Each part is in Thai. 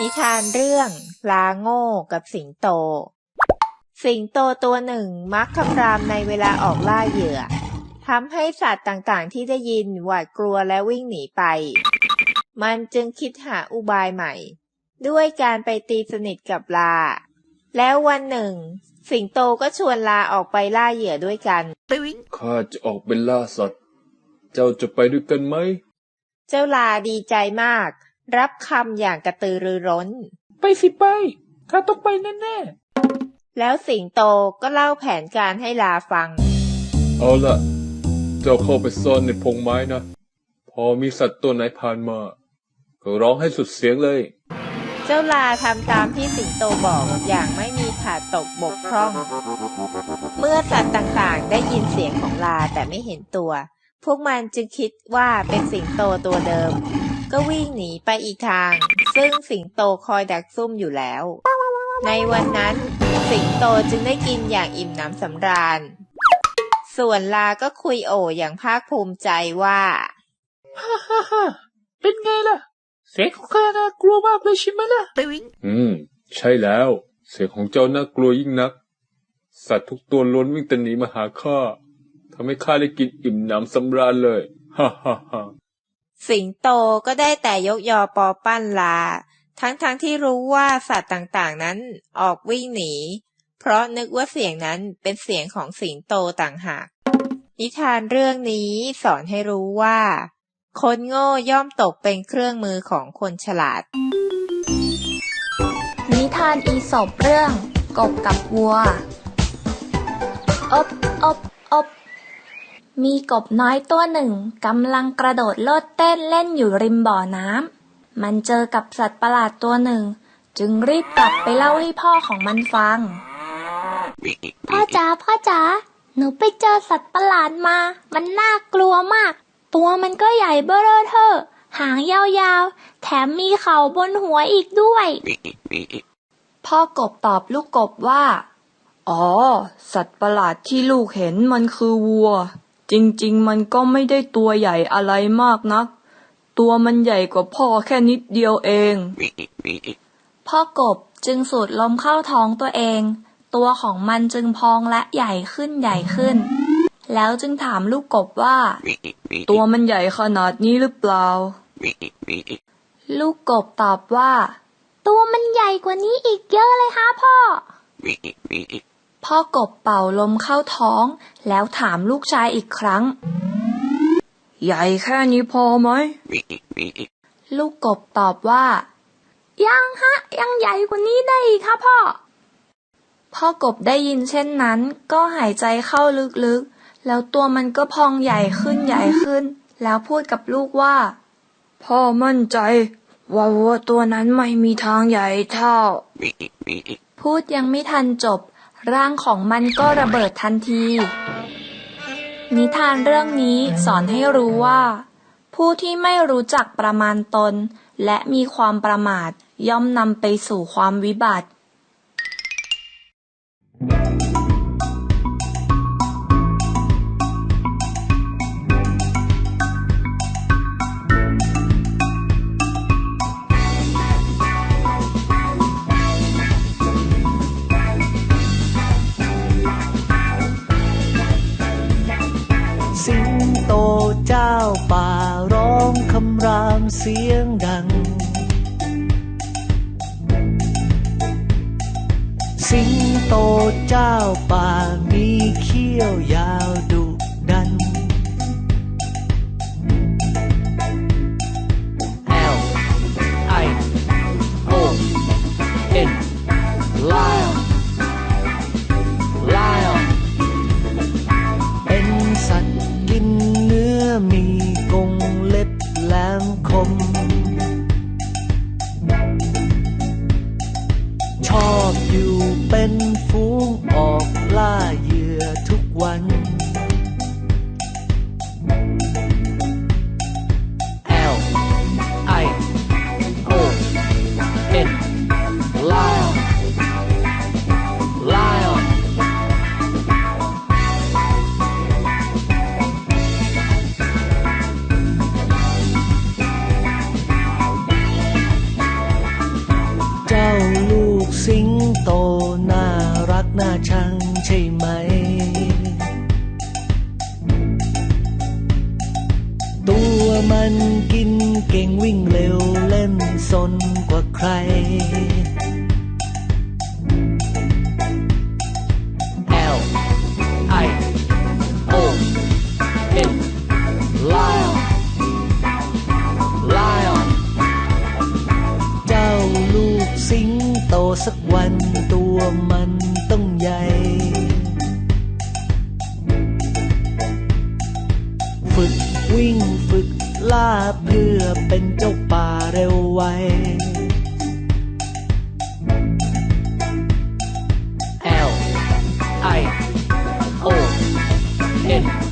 นิทานเรื่องลาโง่กับสิงโต สิงโตตัวหนึ่งมักคำรามในเวลาออกล่าเหยื่อทำให้สัตว์ต่างๆ ที่ได้ยินหวาดกลัวและวิ่งหนีไป มันจึงคิดหาอุบายใหม่ ด้วยการไปตีสนิทกับลา แล้ววันหนึ่ง สิงโตก็ชวนลาออกไปล่าเหยื่อด้วยกัน ข้าจะออกเป็นล่าสัตว์ เจ้าจะไปด้วยกันไหม เจ้าลาดีใจมาก รับคำอย่างกระตือรือร้น ไปสิไป ข้าต้องไปแน่แล้วสิงโตก็เล่าแผนการให้ลาฟังๆเอาล่ะเจ้าเข้าไปซ่อนในพงไม้นะ พอมีสัตว์ตัวไหนผ่านมา ก็ร้องให้สุดเสียงเลย เจ้าลาทำตามที่สิงโตบอกอย่างไม่มีขาดตกบกพร่อง เมื่อสัตว์ต่างๆ ได้ยินเสียงของลาแต่ไม่เห็นตัว พวกมันจึงคิดว่าเป็นสิงโตตัวเดิม ก็วิ่งหนีไปอีกทาง ซึ่งสิงโตคอยดักซุ่มอยู่แล้ว ในวันนั้น สิงโตจึงได้กินอย่างอิ่มหนำสำราญ ส่วนลาก็คุยโออย่างภาคภูมิใจว่าฮ่าฮ่าฮ่าเป็นไงล่ะ เสียงของข้าน่ากลัวมากเลยใช่ไหมล่ะอืม ใช่แล้ว เสียงของเจ้าน่ากลัวยิ่งนัก สัตว์ทุกตัวล้วนวิ่งแต่หนีมาหาข้าทำให้ข้าได้กินอิ่มหนำสำราญเลย ฮ่าฮ่าฮ่า สิงโตก็ได้แต่ยกยอปอปั้นลา ทั้งๆทที่รู้ว่าสัตว์ต่างๆนั้นออกวิ่งหนี เพราะนึกว่าเสียงนั้นเป็นเสียงของสิงโตต่างหาก นิทานเรื่องนี้สอนให้รู้ว่า คนโง่ย่อมตกเป็นเครื่องมือของคนฉลาด นิทานอีสบเรื่อง กบกับวัว อบอบอบ มีกบน้อยตัวหนึ่งกำลังกระโดดโลดเต้นเล่นอยู่ริมบ่อน้ำ มันเจอกับสัตว์ประหลาดตัวหนึ่ง จึงรีบกลับไปเล่าให้พ่อของมันฟัง พ่อจ๋าพ่อจ๋าหนูไปเจอสัตว์ประหลาดมา มันน่ากลัวมาก ตัวมันก็ใหญ่เบ้อเร่อเทอหางยาวๆ แถมมีเขาบนหัวอีกด้วย พ่อกบตอบลูกกบว่า อ๋อ สัตว์ประหลาดที่ลูกเห็นมันคือวัว จริง ๆ มันก็ไม่ได้ตัวใหญ่อะไรมากนัก ตัวมันใหญ่กว่าพ่อแค่นิดเดียวเอง พ่อกบจึงสูดลมเข้าท้องตัวเอง ตัวของมันจึงพองและใหญ่ขึ้นใหญ่ขึ้น แล้วจึงถามลูกกบว่า ตัวมันใหญ่ขนาดนี้หรือเปล่า ลูกกบตอบว่า ตัวมันใหญ่กว่านี้อีกเยอะเลยฮะพ่อ พ่อกบเป่าลมเข้าท้อง แล้วถามลูกชายอีกครั้ง ใหญ่แค่นี้พอไหม ลูกกบตอบว่า ยังฮะ ยังใหญ่กว่านี้ได้อีกครับพ่อ พ่อกบได้ยินเช่นนั้น ก็หายใจเข้าลึกๆ แล้วตัวมันก็พองใหญ่ขึ้นใหญ่ขึ้น แล้วพูดกับลูกว่า พ่อมั่นใจว่าวัวตัวนั้นไม่มีทางใหญ่เท่า พูดยังไม่ทันจบ ร่างของมันก็ระเบิดทันที นิทานเรื่องนี้สอนให้รู้ว่า ผู้ที่ไม่รู้จักประมาณตน และมีความประมาทย่อมนำไปสู่ความวิบัติ เสียงดัง สิงโตเจ้าป่ามีเขี้ยวยาว อบอยู่เป็นฟูงออกล่าเหยื่อทุกวัน น่าชังใช่ไหม ตัวมันกินเก่งวิ่งเร็วเล่นสนกว่าใคร L I O N Lion Lion เจ้าลูกสิงโตสักวันตัวมัน วิ่งฝึกล่าเพื่อเป็นเจ้าป่าเร็วไว L I O N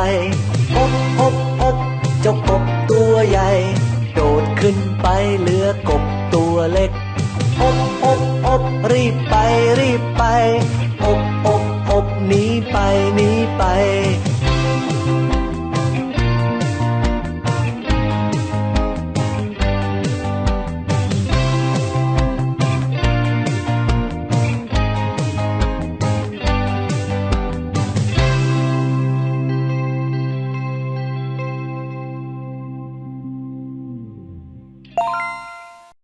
ไปอบอบอบเจ้ากบตัวใหญ่ โดดขึ้นไปเหลือกบตัวเล็กอบอบอบรีบไปรีบไปอบอบอบหนีไปหนี